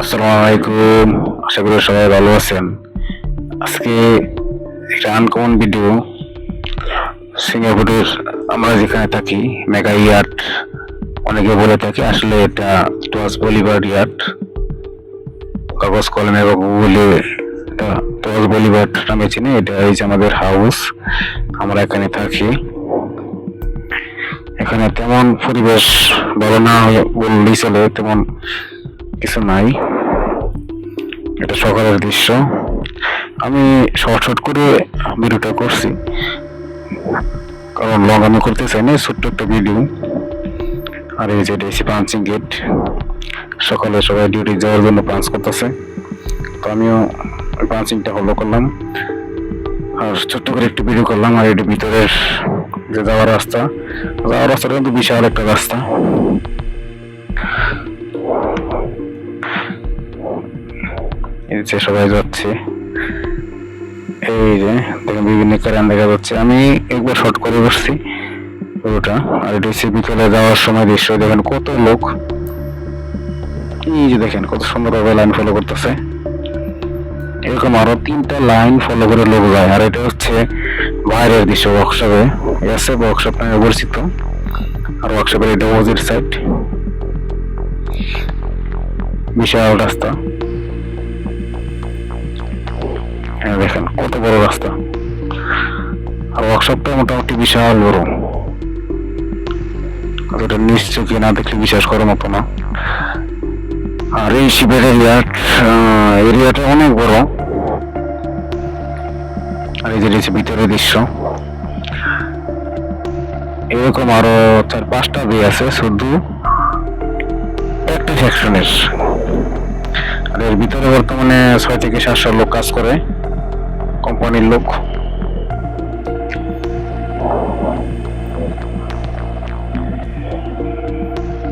আসসালামু আলাইকুম আশা করি সবাই ভালো আছেন। আজকে একটা আনকমন ভিডিও সিঙ্গাপুরের আমরা যেখানে থাকি মেগা ইয়ার্ড অনেকে বলে থাকে আসলে এটা টস বলিভার ইয়ার্ড কাগজ কলমে বা বলে এটা টস বলিভার নামে চিনি, এটা হয়েছে আমাদের হাউস আমরা এখানে থাকি। এখানে তেমন পরিবেশ ভালো না বললেই চলে, তেমন কিছু নাই। এটা সকালের দৃশ্য। আমি শর্ট শর্ট করে ভিডিওটা করছি। কারণ লং আমি করতে চাই না, ছোট্ট একটা ভিডিও। আর এই যে এসি পাঞ্চিং গেট সকালে সবাই ডিউটি যাওয়ার জন্য পাঞ্চ করতেছে। তো আমিও পাঞ্চিংটা ফলো করলাম। আর ছোট্ট করে একটু ভিডিও করলাম, আর এটি ভিতরের যে যাওয়ার রাস্তা, যাওয়ার রাস্তাটা কিন্তু বিশাল একটা রাস্তা। যে সবাই যাচ্ছে। এই যে, দেখেন বিভিন্ন কারণ দেখা যাচ্ছে। আমি একবার শর্ট করে বসছি পুরোটা। আর এটা হচ্ছে বিকেলে যাওয়ার সময় দৃশ্য। দেখেন কত লোক। এই যে দেখেন কত সুন্দরভাবে লাইন ফলো করতেছে। এরকম আরও তিনটা লাইন ফলো করে লোক যায়। আর এটা হচ্ছে বাইরের দৃশ্য ওয়ার্কশপে আছে ওয়ার্কশপ নামে পরিচিত আর ওয়ার্কশপের এটা অপোজিট সাইড বিশাল রাস্তা। হ্যাঁ দেখেন, কত বড় রাস্তা। আর ওয়ার্কশপটা মোটামুটি বিশাল বড়। ওটা নিশ্চয় কি না দেখলে বিশ্বাস করার মতো না। আর এই শিবের এরিয়া এরিয়াটা অনেক বড়। আর এই যে রয়েছে ভিতরের দৃশ্য। এরকম আরও চার পাঁচটা দিয়ে আছে, শুধু একটা সেকশনের আর এর ভিতরে বর্তমানে ছয় থেকে সাতশো লোক কাজ করে। কোম্পানির লোক।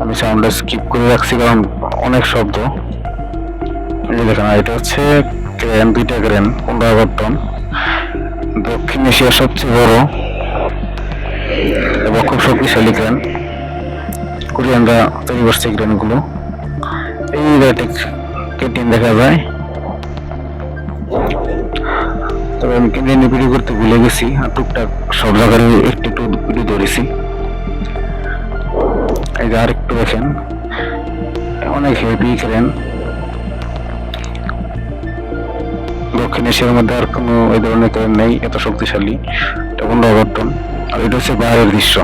আমি সাউন্ডটা স্কিপ করে রাখছি কারণ অনেক শব্দ। দেখেন এটা হচ্ছে ক্রেন, দুইটা ক্রেন, পনেরো টন। দক্ষিণ এশিয়ার সবচেয়ে বড় এবং খুব শক্তিশালী ক্রেন। কোরিয়ানরা তৈরি করছে ক্রেনগুলো। এই ঠিক কেটিন দেখা যায়। আমি নিয়ে ভিডিও করতে ভুলে গেছি আর টুকটাক সব জায়গায় একটু একটু ভিডিও ধরেছি। এই যে আরেকটু দেখেন, অনেক হেভি ক্রেন দক্ষিণ এশিয়ার মধ্যে আর কোনো এই ধরনের ক্রেন নেই, এত শক্তিশালী। এটা পনেরো আর এটা হচ্ছে বাইরের দৃশ্য।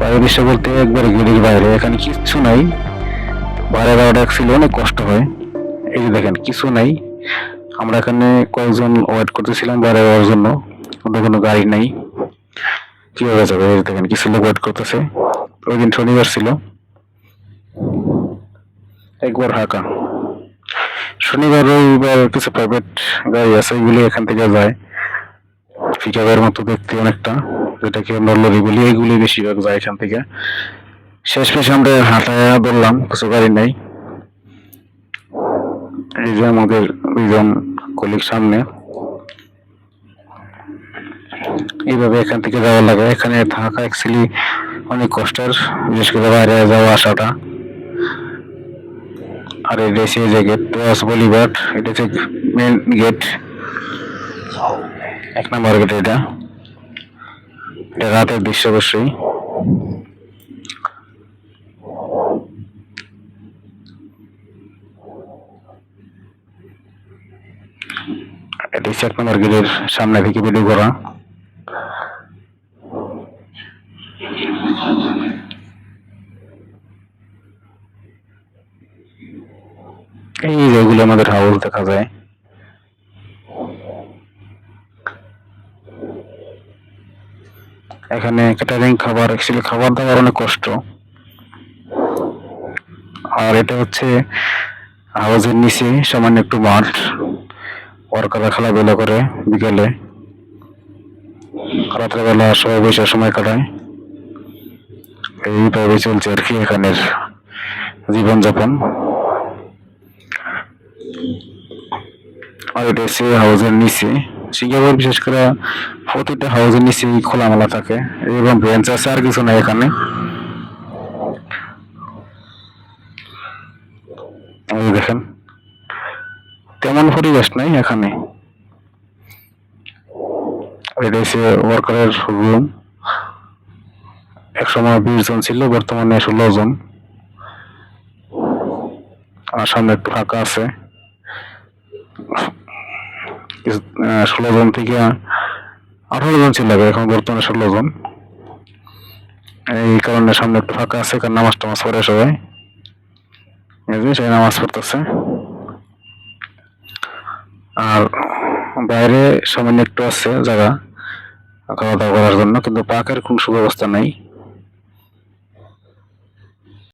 বাইরের দৃশ্য বলতে একবারে গেটের বাইরে। এখানে কিচ্ছু নাই। বাইরে যাওয়াটা অ্যাকচুয়ালি অনেক কষ্ট হয়। এই যে দেখেন, কিছু নাই। আমরা এখানে কয়েকজন ওয়েট করতেছিলাম বাইরে যাওয়ার জন্য। কোনো কোনো গাড়ি নেই। কীভাবে যাবে? দেখেন, কিছু লোক ওয়েট করতেছে। ওই দিন শনিবার ছিল। একবার হাঁকা। শনিবার, রবিবার কিছু প্রাইভেট গাড়ি আছে ওইগুলি এখান থেকে যায়। পিকাপের মতো দেখতে অনেকটা যেটাকে আমরা লরি বলি এইগুলি বেশিরভাগ যায় এখান থেকে। শেষ পেশে আমরা হাঁটায় ধরলাম, কিছু গাড়ি নেই। এই যে আমাদের দুইজন কলিগ সামনে। এইভাবে এখান থেকে যাওয়া লাগে। এখানে থাকা অ্যাকচুয়ালি অনেক কষ্টের বিশেষ করে বাইরে যাওয়া আসাটা। আর এটা হচ্ছে যে গেট টস বলিভার এটা হচ্ছে মেন গেট এক নম্বর গেট এটা। এটা রাতের দৃশ্য অবশ্যই। এক নম্বর গেটের সামনে থেকে করা এই যেগুলো আমাদের হাউস দেখা যায়। এখানে ক্যাটারিং খাবার অ্যাকচুয়ালি খাবার দাবার অনেক কষ্ট। আর এটা হচ্ছে হাউসের নিচে, সামান্য একটু মাঠ। ওয়ার্কাররা খেলাধুলা করে বিকেলে। রাত্রেবেলা সবাই বসে সময় কাটায়। এইভাবে চলছে আর কি এখানের জীবনযাপন। আর এটা হচ্ছে হাউসের নিচে। সিঙ্গাপুর বিশেষ করে প্রতিটা হাউসের নিচে খোলামেলা থাকে। এবং বেঞ্চ আছে আর কিছু নাই এখানে। দেখেন। তেমন পরিবেশ নাই এখানে। এটা হচ্ছে ওয়ার্কারের রুম এক সময় বিশ জন ছিল, বর্তমানে ষোলো জন। আর সামনে একটু ফাঁকা আছে। ষোলো জন থেকে আঠারো জন ছিল, এখন বর্তমানে ষোলো জন। এই কারণে সামনে একটু ফাঁকা আছে, কারণ নামাজ টামাজ পড়ে সবাই। যে নামাজ পড়তেছে। আর বাইরে সামান্য একটু আছে জায়গা খাওয়া দাওয়া করার জন্য, কিন্তু পাকের কোনো সুব্যবস্থা নেই।